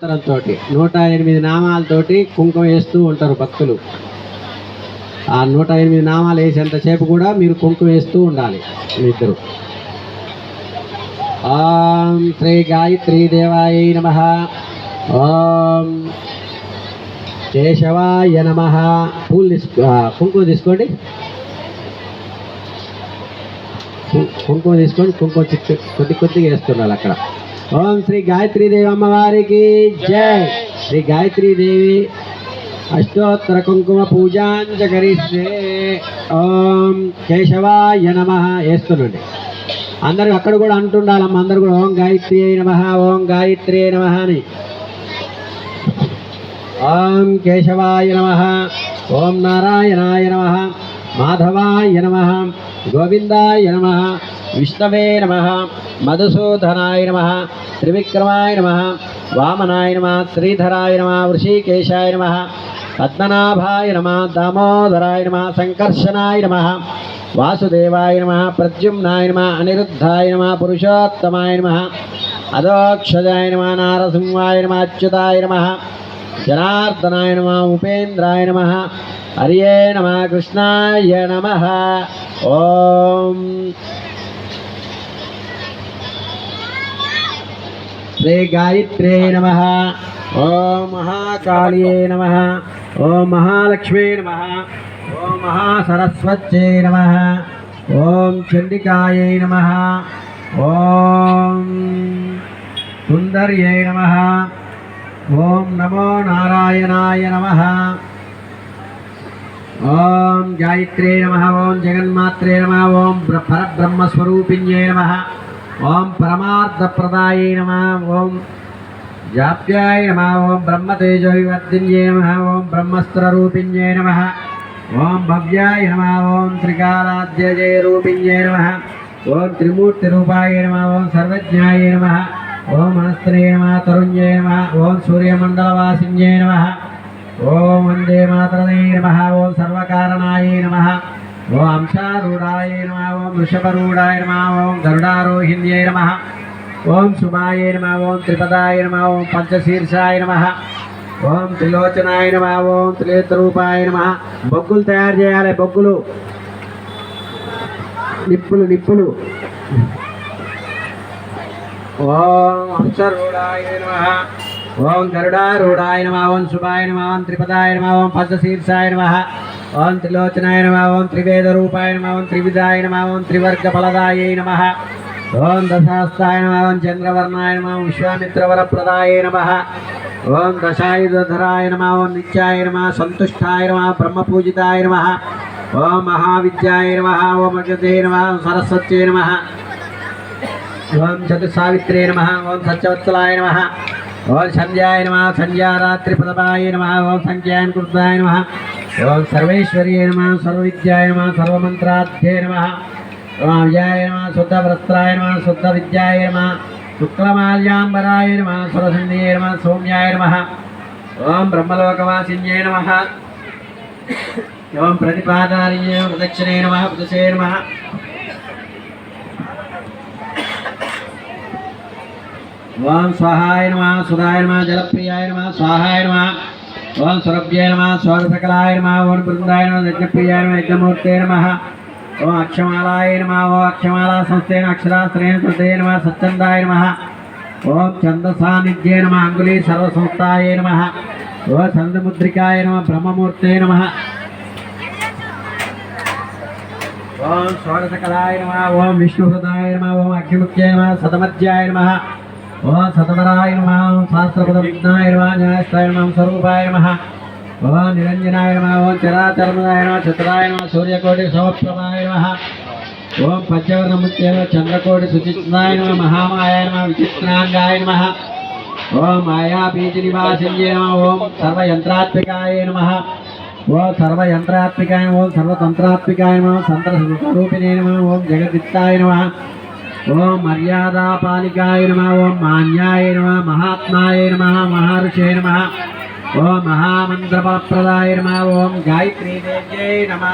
తోటి నూట ఎనిమిది నామాలతోటి కుంకుమ వేస్తూ ఉంటారు భక్తులు. ఆ నూట ఎనిమిది నామాలు వేసేంతసేపు కూడా మీరు కుంకుమ వేస్తూ ఉండాలి మీ ఇద్దరు. ఓం శ్రీ గాయత్రీ దేవాయ నమ. ఓం కేశవాయ నమ. పూలు తీసుకో కుంకుమ తీసుకోండి. కుంకుమ తీసుకొని కుంకుమ కొద్ది కొద్దిగా వేస్తున్నారు అక్కడ. ఓం శ్రీ గాయత్రీ దేవి అమ్మవారికి జై. శ్రీ గాయత్రీ దేవి అష్టోత్తర కుంకుమ పూజాంచ కరిస్తే ఓం కేశవాయ నమ. వేస్తుండండి అందరూ అక్కడ కూడా అంటుండాలమ్మ అందరు కూడా ఓం గాయత్రి నమ ఓం గాయత్రి నమ అని. ఓం కేశవాయ నమ ఓం నారాయణాయ నమ. మాధవాయ నమ గోవిందాయ నమ విష్ణవే నమ మధుసూదనాయ నమ త్రివిక్రమాయ నమ వామనాయ నమ శ్రీధరాయ నమ వృషీకేశాయ నమ పద్మనాభాయ నమ దామోదరాయ నమ సంకర్షణాయ నమ వాసుదేవాయ నమ ప్రద్యుమ్నాయ నమ అనిరుద్ధాయ నమ పురుషోత్తమాయ నమ అదోక్షజాయ నమ నారసింహాయ నమ అచ్యుతాయ నమ జనార్దనాయ నమ ఉపేంద్రాయ నమ హరియే నమ కృష్ణాయ నమ. ఓం. శ్రీ గాయత్రే నమ. ఓం మహాకాళియే నమ. ఓం మహాలక్ష్మీ నమ. ఓం మహాసరస్వత్యే నమ. ఓం చండికాయై నమ. ఓం సుందర్యై నమ. ఓం నమో నారాయణాయ నమ ఓం గాయత్రే నమ ఓం జగన్మాత్రే నమ ఓం పరబ్రహ్మస్వరూపిణ్యే నమ ఓం పరమార్థప్రదాయే నమ ఓం జాప్యాయ నమ ఓం బ్రహ్మతేజోవివర్ధిన్యే నమ ఓం బ్రహ్మస్త్రరూపిణ్యే నమ ఓం భవ్యాయ నమ ఓం త్రికాలాద్యజయ రూపిణ్యే నమ ఓం త్రిమూర్తిరూపాయ నమ ఓం సర్వజ్ఞాయ నమ ఓం మనస్త్రే నమ తరుణ్యే నమ ఓం సూర్యమండలవాసిన్యే నమ ఓం వందే మాతరదే నమ ఓం సర్వకారణాయ నమ ఓం అంశారూఢాయ నమ ఓం వృషభరూఢాయ నమ ఓం గరుడారోహిణ్యై నమ ఓం సుమాయ నమ ఓం త్రిపదాయ నమ ఓం పంచశీర్షాయ నమ ఓం త్రిలోచనాయ నమ ఓం త్రినేత్రూపాయ నమ బొగ్గులు తయారు చేయాలి బొగ్గులు. నిప్పులు నిప్పులు. ఓం హంసరూఢాయ నమ ఓం గరుడారూఢాయ నమ ఓం శుభాయ నమ ఓం త్రిపదాయ నమ ఓం పద్మశీర్షాయ నమ ఓం త్రిలోచనాయ నమ ఓం త్రివేదరూపాయ నమ ఓం త్రివిధాయ నమ ఓం త్రివర్గఫలదాయ నమ ఓం దశాస్తాయ నమ ఓం చంద్రవర్ణాయ నమ ఓం విశ్వామిత్రవరప్రదాయ నమ ఓం దశాయుధరాయ నమ ఓం నిత్యాయ నమ సంతుష్టాయ నమ బ్రహ్మపూజితాయ నమ ఓం మహావిద్యాయ నమ ఓం అగతే నమ ఓం సరస్వత్యై నమ ఓం చతుసావిత్రే నమ ఓం సత్యవత్సలాయ నమ ఓం సంధ్యాయ నమ సంధ్యారాత్రి సంధ్యారాత్రిపదపాయ నమ ఓం సంఖ్యాయన కృతాయ నమ ఓం సర్వేశ్వర్యే నమ సర్వవిద్యాయ నమ సర్వమంత్రాధ్యే నమ ఓం నమ శుద్ధ శుద్ధవస్త్రాయ నమ శుద్ధ విద్యాయ నమ శుక్లమాల్యాంబరాయ నమ సురసింధ్యే నమ సౌమ్యాయ నమ ఓం బ్రహ్మలోకవాసిన్యే నమ ఓం ప్రతిపాదార్యే ప్రదక్షిణే నమ పుదశే నమ ఓం స్వాహాయ నమ సుధాయ నమ జలప్రియాయ నమ స్వాహాయ నమ ఓం సురభ్యాయ నమ స్వరసకలాయ నమ ఓం బృందాయ నమ యజ్ఞప్రియాయ నమ యజ్ఞమూర్తే నమ ఓం అక్షమాలాయ నమ ఓ అక్షమాలా సంస్థేన అక్షరాశ్రయేణ కృతే నమ సచ్చందాయ నమ ఓం ఛందసాన్నిధ్యే నమ అంగులి సర్వసంస్థాయ నమ ఓ ఛందముద్రికాయ నమ బ్రహ్మమూర్తే నమ ఓం షోడశకలాయ నమ ఓం విష్ణుహృదాయ నమ ఓం అగ్నిముఖ్యాయ నమ సతమధ్యాయ నమ ఓం సతవరాయ నమ ఓం శాస్త్రపద విఘ్నాయ నమ న్యాయస్థాయ నమ స్వరూపాయ నమ ఓం నిరంజనాయ నమ ఓం చరాచరణాయ నమ చతురాయ నమ సూర్యకోటి సమప్రభాయ నమ ఓం పంచవర్ణముఖ్య చంద్రకోటి సుచిత్నాయ నమ మహామాయ నమ విచిత్రాంగాయ నమ ఓం మాయాబీజ నివాసిన్యే నమ ఓం సర్వయంత్రాత్మికాయ నమ ఓం సర్వయంత్రాత్మికాయ ఓం సర్వతంత్రాత్మికాయ నమ సంతర స్వరూపిణే నమ ఓం జగదిత్తాయ నమ ఓం మర్యాదాపాలికాయ నమ ఓం మాన్యాయ నమ మహాత్మాయ నమ మహర్షే నమ ఓం మహామంత్రఫలప్రదాయ నమ ఓం గాయత్రీదేవ్యై నమ.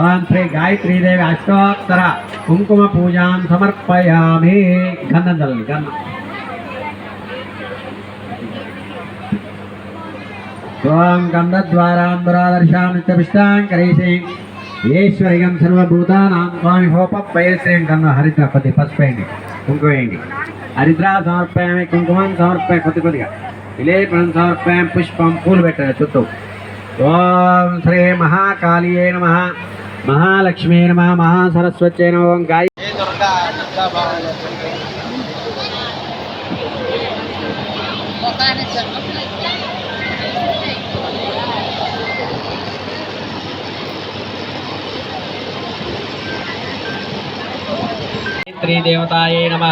ఓం శ్రీ గాయత్రీదేవి అష్టోత్తర కుంకుమ పూజాం సమర్పయామి. గంధం గంధం ఓం గంధద్వారాంధురాదర్శామిత్యపిష్టాం కరీసే ఈశ్వరియం సర్వభూతానాం. స్వామి హోపయశ్రేయం కన్న హరిత కొద్ది పసుపు వేయండి కుంకుమ వేయండి హరిద్ర సమర్పయామి కుంకుమం సమర్పయ కొద్ది కొద్దిగా. విలేపనం సమర్పయం పుష్పం పూలు పెట్టారు చుట్టూ. ఓం శ్రీ మహాకాళీయే నమ. మహాలక్ష్మీ నమ. మహాసరస్వత్యే నమ ఓం గాయ దుర్గా గాయత్రీ దేవతాయే నమ.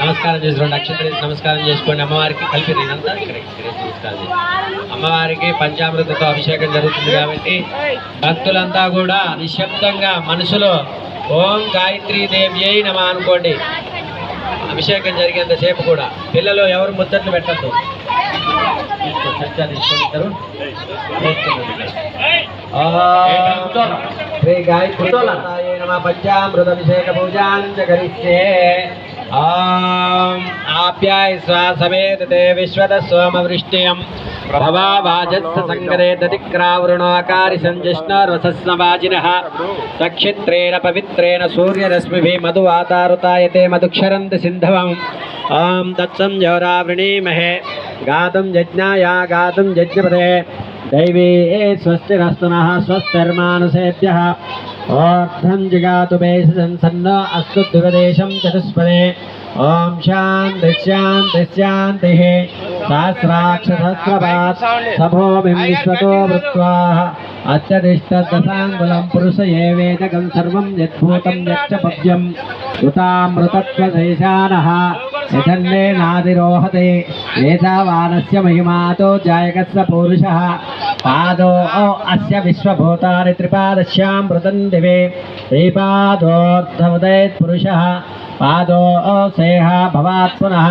నమస్కారం చేసుకోండి అక్షత్రి నమస్కారం చేసుకోండి అమ్మవారికి కలిపి నేనంతా నమస్కారం. అమ్మవారికి పంచామృతతో అభిషేకం జరుగుతుంది కాబట్టి భక్తులంతా కూడా నిశ్శబ్దంగా మనసులో ఓం గాయత్రీ దేవ్యై నమ అనుకోండి. అభిషేకం జరిగేంతసేపు కూడా పిల్లలు ఎవరు ముద్దట్లు పెట్టద్దు. శ్రీ గాయత్రీ पञ्चामृतभिषेकपूजाम् पूजा करिष्ये। आप्याय स्वासमेत ते विश्वतः सोमवृष्टियम् भवावाजत्सङ्गदे दतिक्रावृणोकारि सञ्जिष्णोर्वसस्नवाजिनः सक्षित्रेण पवित्रेण सूर्यरश्मिभिः मधुवातारुतायते मधुक्षरन्ति सिन्धवम् ॐ तत्संयोरावृणीमहे गातुं यज्ञाया गातुं यज्ञपदे। दैवी स्वस्तिरस्तुनः स्वस्तिर्मानुषेभ्यः ఓర్ధం జిగాతు సంసన్న అస్తు దురదేశం చతుస్పదే. ఓం శాంతి శాంతి శాంతి సహస్రాక్షసహస్రపాత్ సభోమిం విశ్వతో వృత్వా. అత్యధిష్టదశాంగులం పురుష ఏవేదకం సర్వం యద్భూతం యచ్చ పద్యం. ఉతామృతత్వదేశానః యథన్నే నాదిరోహతే. ఏతావానస్య మహిమాతో జాయకస్స పౌరుషः. పాదో అస్య విశ్వభూతాని త్రిపాదశ్యాం మృతం దివే శ్రీపాదోర్ధముదయత్ పురుష పాదో సేహ భవాత్ పునః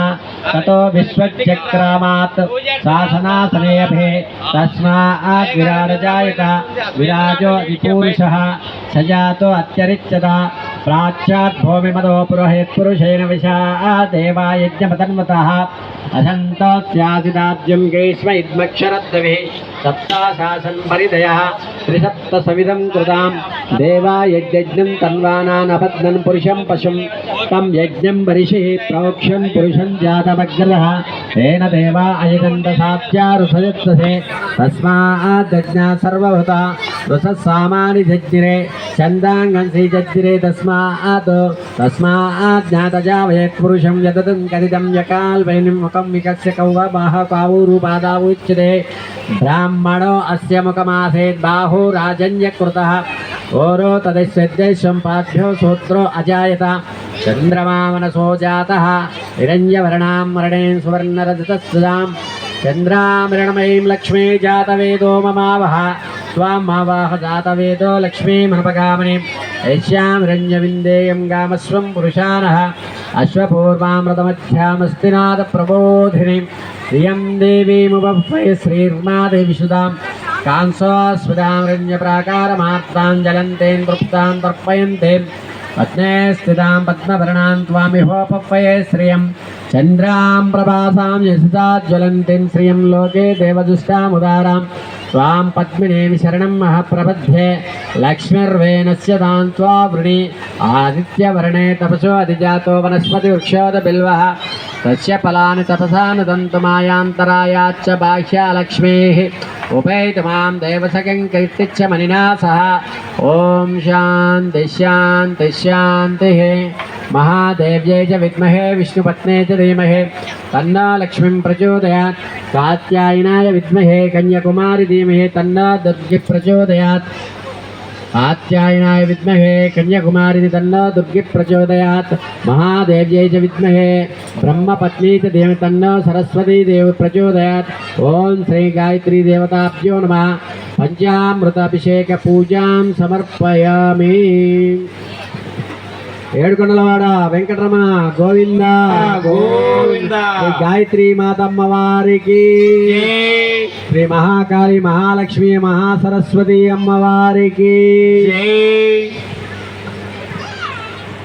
తతో విశ్వచక్రామాత్ శాసనాసనేభే తస్మాత్ విరాడ జాయత విరాజో విపూరుష సజాతో అత్యరిచ్చత ప్రాచ్యాత్ భూమిమదో పురోహిత్ పురుషేణ విశా దేవాయజ్ఞమతన్వత అసంతోస్యాసిదాద్యం గేష్మ ఇద్మక్షరద్వే సప్తాశాసన్ పరిదయ త్రిసప్త సవిధం కృతాం దేవా యజ్ఞం తన్వానానపద్నన్ పురుషం పశుం తం యజ్ఞం మరిషి ప్రోక్షం పురుషం జాతమగ్రహ తేన దేవా అయగంధ సాధ్యారుసయత్సే తస్మాజ్ఞా సర్వభూత రుసస్సామాని జజ్జిరే చందాంగం శ్రీ జజ్జిరే తస్మాత్ తస్మాజ్ఞాతజావయత్ పురుషం యదం కదిదం యకాల్వైనిం ముఖం వికస్య కౌవ బాహ కావు రూపాదావుచ్యతే బ్రాహ్మ బ్రహ్మణో అస్య ముఖమాసేద్ బాహు రాజన్యకృత ఓరో తదిశ్రద్ధేశం పాభ్యో సూత్రో అజాయత చంద్రమామనసో జాత హిరణ్యవర్ణాం మరణేం సువర్ణరజతస్సుదాం చంద్రామరణమయీం లక్ష్మీ జాతవేదో మమావహ స్వామావాహ జాతవేదో లక్ష్మీమనపగామని యశ్యాం రంజవిందేయం గామస్వం పురుషాణ అశ్వపూర్వామృతమధ్యామస్తినాథ ప్రబోధిని ప్రియం దేవీముపై శ్రీర్మాదేవిషుదాం కాంసోస్మిదాం రంజప్రాకారమాత్రాం జలంతేం తృప్తాం తర్పయంతే పద్మే స్థితాం పద్మవర్ణాం త్వామిహోపవయే శ్రియం చంద్రాం ప్రభాసాం యశుతాజ్వలంతిం శ్రియం లోకే దేవదుష్టాముదారాం త్వాం పద్మినేం శరణం మహప్రపద్యే లక్ష్మిర్వేణస్య తాం త్వా వృణి ఆదిత్యవర్ణే తపసో అధిజాతో వనస్పతివృక్షోద బిల్వ తస్య ఫలాని తపసాను తంతుమాయాంతరాయాచ్చ బాహ్యాలక్ష్మేః ఉపేతమాం దేవసకం కీర్తిచ్చ మనినా సహ ఓం శాంతి శాంతి శాంతి మహాదేవ్యై చ విద్మహే విష్ణుపత్నే చ ధీమహే తన్నా లక్ష్మీం ప్రచోదయాత్ కాత్యాయనాయ విద్మహే కన్యాకుమారి ధీమహే తన్నా దుర్గి ప్రచోదయాత్ ఆత్యాయనాయ విద్మహే కన్యాకుమారిని తన్న దుర్గి ప్రచోదయాత్ మహాదేవ్యై చ విద్మహే బ్రహ్మపత్నీ చ దేవి తన్న సరస్వతీ దేవి ప్రచోదయాత్ ఓం శ్రీ గాయత్రీ దేవతాభ్యో నమ పంచామృతాభిషేక పూజాం సమర్పయామి ఏడుకొండలవాడ వెంకటరమణ గోవింద. గోవింద. గాయత్రి మాతమ్మ వారికి. శ్రీ మహాకాళి మహాలక్ష్మి మహాసరస్వతి అమ్మవారికి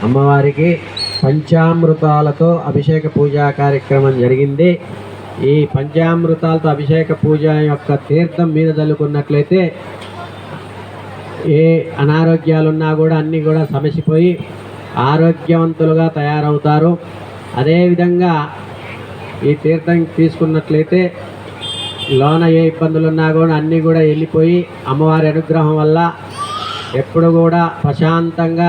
అమ్మవారికి పంచామృతాలతో అభిషేక పూజా కార్యక్రమం జరిగింది. ఈ పంచామృతాలతో అభిషేక పూజ యొక్క తీర్థం మీద చల్లుకున్నట్లయితే ఏ అనారోగ్యాలున్నా కూడా అన్నీ కూడా సమసిపోయి ఆరోగ్యవంతులుగా తయారవుతారు. అదేవిధంగా ఈ తీర్థం తీసుకున్నట్లయితే లోన ఏ ఇబ్బందులు ఉన్నా కూడా అన్నీ కూడా వెళ్ళిపోయి అమ్మవారి అనుగ్రహం వల్ల ఎప్పుడు కూడా ప్రశాంతంగా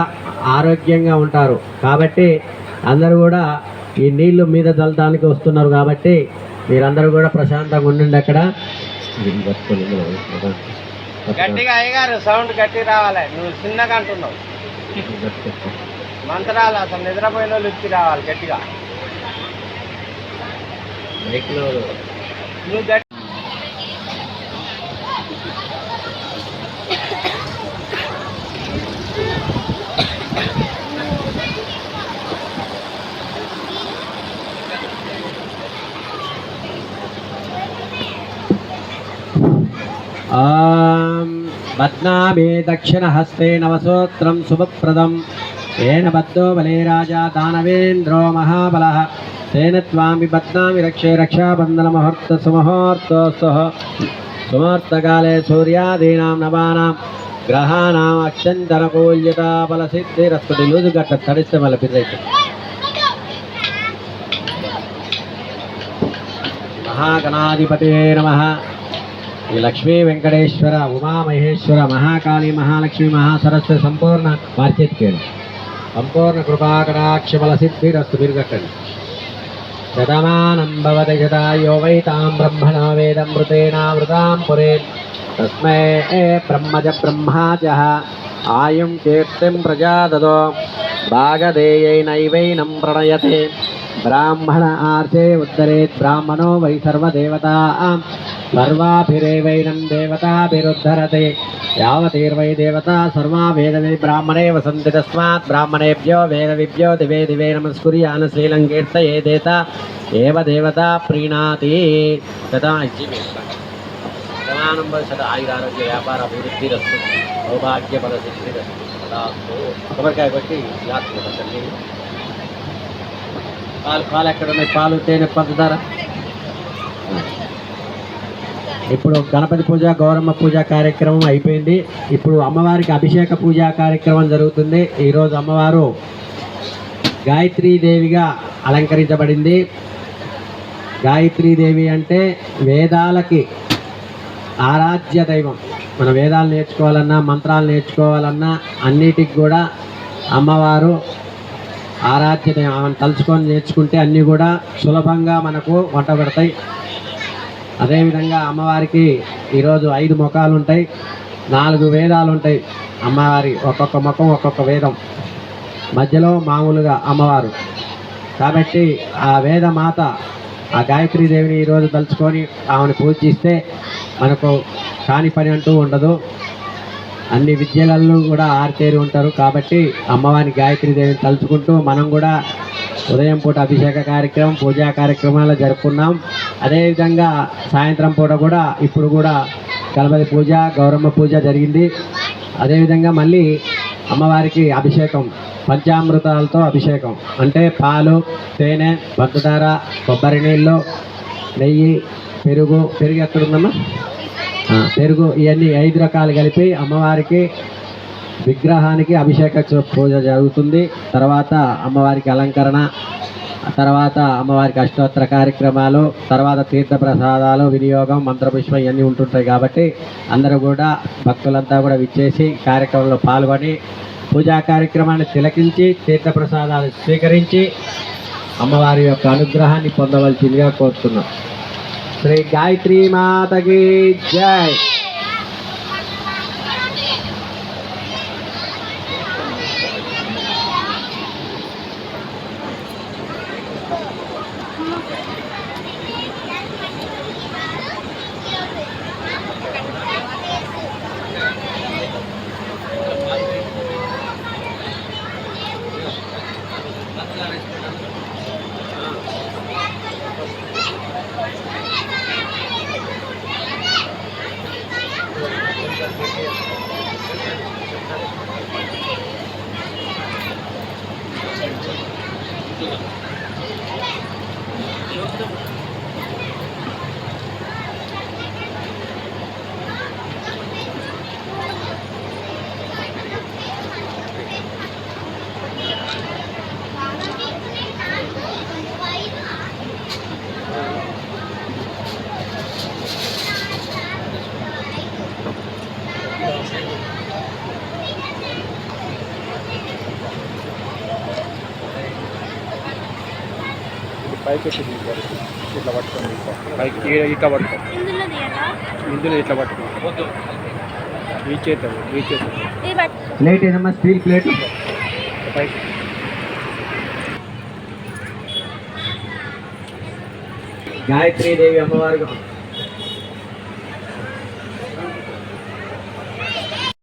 ఆరోగ్యంగా ఉంటారు. కాబట్టి అందరూ కూడా ఈ నీళ్ళు మీద చల్లడానికి వస్తున్నారు కాబట్టి మీరందరూ కూడా ప్రశాంతంగా ఉండండి అక్కడ. గట్టిగా అయ్యగారు సౌండ్ గట్టి రావాలి. నువ్వు చిన్నగా అంటున్నావు. మంత్రాలు అసలు నిద్రపోయిన వాళ్ళు ఇచ్చి రావాలి గట్టిగా. నువ్వు గట్టి ఆం బద్నామే దక్షిణహస్తే నవసూత్రం తేన ఏన బద్ధో బలే రాజా దానవేంద్రో మహాబల. తేన త్వామి బద్నామి రక్షే రక్షాబంధన రక్షాబంధనముహూర్త సుముహూర్తోస్తు సుముహూర్తకాలే సూర్యాదీనాం నవానాం గ్రహాణాం అత్యంతనకూల్యతా బలసిద్ధిరస్తు లూజు గట్ట తడిస్తే మళ్ళీ పిల్లైతే మహాగణాధిపతే నమ. ఈ లక్ష్మీ వెంకటేశ్వర ఉమామహేశ్వర మహాకాళి మహాలక్ష్మి మహాసరస్వతి సంపూర్ణ వార్చేతికేడు సంపూర్ణ కృపాకటాక్ష బల మీరు కట్టండి శతమానం భవతి శతాయో వై తాం బ్రహ్మణ వేదమృతేనామృతాం పురే తస్మై బ్రహ్మజ బ్రహ్మాజ ఆయుం కీర్తిం ప్రజాదదో భాగధేయైనైవైనం ప్రణయతే బ్రాహ్మణ ఆర్చే ఉద్ధరేత్ బ్రాహ్మణో వై సర్వదేవతా సర్వాభిరేవైనం దేవతాభిరుద్ధరతే. యావతీర్వై దేవతా సర్వా వేదవే బ్రాహ్మణే వసంతి తస్మాత్ బ్రాహ్మణేభ్యో వేదవిభ్యో దివే దివే నమస్కుర్యాన శ్రీలం ఏ దేత. ఏవ దేవత ప్రీణాతి. తదా సమానం సద ఆయురారోగ్య వ్యాపార అభివృద్ధిరస్తు సౌభాగ్య బల సిద్ధిరస్తు తదాస్తు కొబ్బరికాయ కొట్టి పాలు పాలు ఎక్కడ ఉన్నాయి పాలు తేనె పంచదార ఇప్పుడు గణపతి పూజ గౌరమ్మ పూజ కార్యక్రమం అయిపోయింది. ఇప్పుడు అమ్మవారికి అభిషేక పూజ కార్యక్రమం జరుగుతుంది. ఈరోజు అమ్మవారు గాయత్రీదేవిగా అలంకరించబడింది. గాయత్రీదేవి అంటే వేదాలకి ఆరాధ్య దైవం. మన వేదాలు నేర్చుకోవాలన్నా మంత్రాలు నేర్చుకోవాలన్నా అన్నిటికి కూడా అమ్మవారు ఆరాధ్య దైవం. ఆమెను తలుచుకొని నేర్చుకుంటే అన్నీ కూడా సులభంగా మనకు వంట పెడతాయి అదేవిధంగా అమ్మవారికి ఈరోజు ఐదు ముఖాలు ఉంటాయి నాలుగు వేదాలు ఉంటాయి అమ్మవారి ఒక్కొక్క ముఖం ఒక్కొక్క వేదం. మధ్యలో మామూలుగా అమ్మవారు. కాబట్టి ఆ వేద మాత ఆ గాయత్రీ దేవిని ఈరోజు తలుచుకొని ఆమెను పూజిస్తే మనకు కాని పని అంటూ ఉండదు. అన్ని విద్యలలో కూడా ఆరితేరి ఉంటారు. కాబట్టి అమ్మవారిని గాయత్రీ దేవిని తలుచుకుంటూ మనం కూడా ఉదయం పూట అభిషేక కార్యక్రమం పూజా కార్యక్రమాలు జరుపుకున్నాం. అదేవిధంగా సాయంత్రం పూట కూడా ఇప్పుడు కూడా గణపతి పూజ గౌరమ్మ పూజ జరిగింది. అదేవిధంగా మళ్ళీ అమ్మవారికి అభిషేకం పంచామృతాలతో అభిషేకం. అంటే పాలు తేనె పంచదార కొబ్బరి నీళ్ళు నెయ్యి పెరుగు. పెరుగు ఎక్కడుందమ్మా? పెరుగు ఇవన్నీ ఐదు రకాలు కలిపి అమ్మవారికి విగ్రహానికి అభిషేక పూజ జరుగుతుంది. తర్వాత అమ్మవారికి అలంకరణ తర్వాత అమ్మవారికి అష్టోత్తర కార్యక్రమాలు తర్వాత తీర్థ ప్రసాదాలు వినియోగం మంత్రపుష్పం ఇవన్నీ ఉంటుంటాయి కాబట్టి అందరూ కూడా భక్తులంతా కూడా విచ్చేసి కార్యక్రమంలో పాల్గొని పూజా కార్యక్రమాన్ని తిలకించి తీర్థ ప్రసాదాలు స్వీకరించి అమ్మవారి యొక్క అనుగ్రహాన్ని పొందవలసిందిగా కోరుతున్నాం. శ్రీ గాయత్రి మాతకి జై! করতে গেলে పైకి ఎత్తి తీసుకోవాలి ఇట్లా పట్టుకోండి ఇట్లా. పైకి ఇట్లా పట్టుకో. ఇందులో ఇట్లా పట్టుకో. ఈ చేత ఈ చేత ప్లేట్ ఏదమ్మా? Steel plate? పైకి. గాయత్రీ దేవి అమ్మవారికి